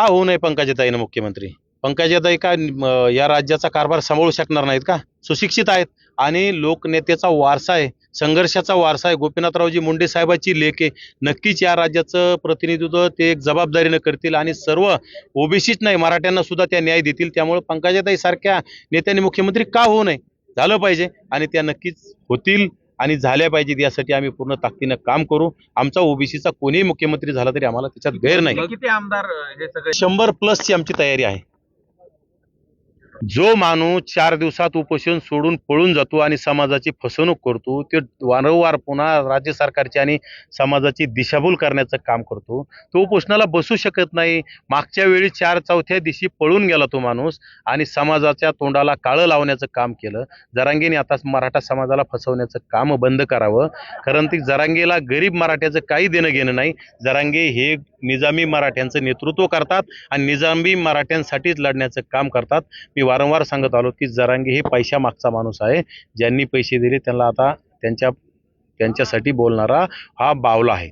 का होऊ नये पंकजाताईनं मुख्यमंत्री? पंकजाताई का या राज्याचा कारभार सांभाळू शकणार नाहीत का? सुशिक्षित आहेत आणि लोकनेतेचा वारसा आहे संघर्षाचा वारसा आहे. गोपीनाथरावजी मुंडे साहेबाची लेख आहे. नक्कीच या राज्याचं प्रतिनिधित्व ते एक जबाबदारीनं करतील आणि सर्व ओबीसीच नाही मराठ्यांना सुद्धा त्या न्याय देतील. त्यामुळे पंकजाताई सारख्या नेत्यांनी मुख्यमंत्री का होऊ नये? झालं पाहिजे आणि त्या नक्कीच होतील. आणि झाल्या पाहिजेत यासाठी आम्ही पूर्ण ताकदीनं काम करू. आमचा ओबीसीचा कोणीही मुख्यमंत्री झाला तरी आम्हाला त्याच्यात गैर नाही. किती आमदार हे सगळे? शंभर प्लसची आमची तयारी आहे. जो माणूस चार दिवसात उपोषण सोडून पळून जातो आणि समाजाची फसवणूक करतो ते वारंवार पुन्हा राज्य सरकारची आणि समाजाची दिशाभूल करण्याचं काम करतो. तो उपोषणाला बसू शकत नाही. मागच्या वेळी चार चौथ्या दिवशी पळून गेला तो माणूस आणि समाजाच्या तोंडाला काळं लावण्याचं काम केलं. जरांगेने आता मराठा समाजाला फसवण्याचं काम बंद करावं. कारण ती जरांगेला गरीब मराठ्याचं काही देणं घेणं नाही. जरांगे हे निजामी मराठ्यांचं नेतृत्व करतात आणि निजामी मराठ्यांसाठीच लढण्याचं काम करतात. मी वारंवार सांगत आलो की जरांगी हे पैशा मागचा माणूस आहे. ज्यांनी पैसे दिले त्यांना आता त्यांच्या त्यांच्यासाठी बोलणारा हा बावला आहे.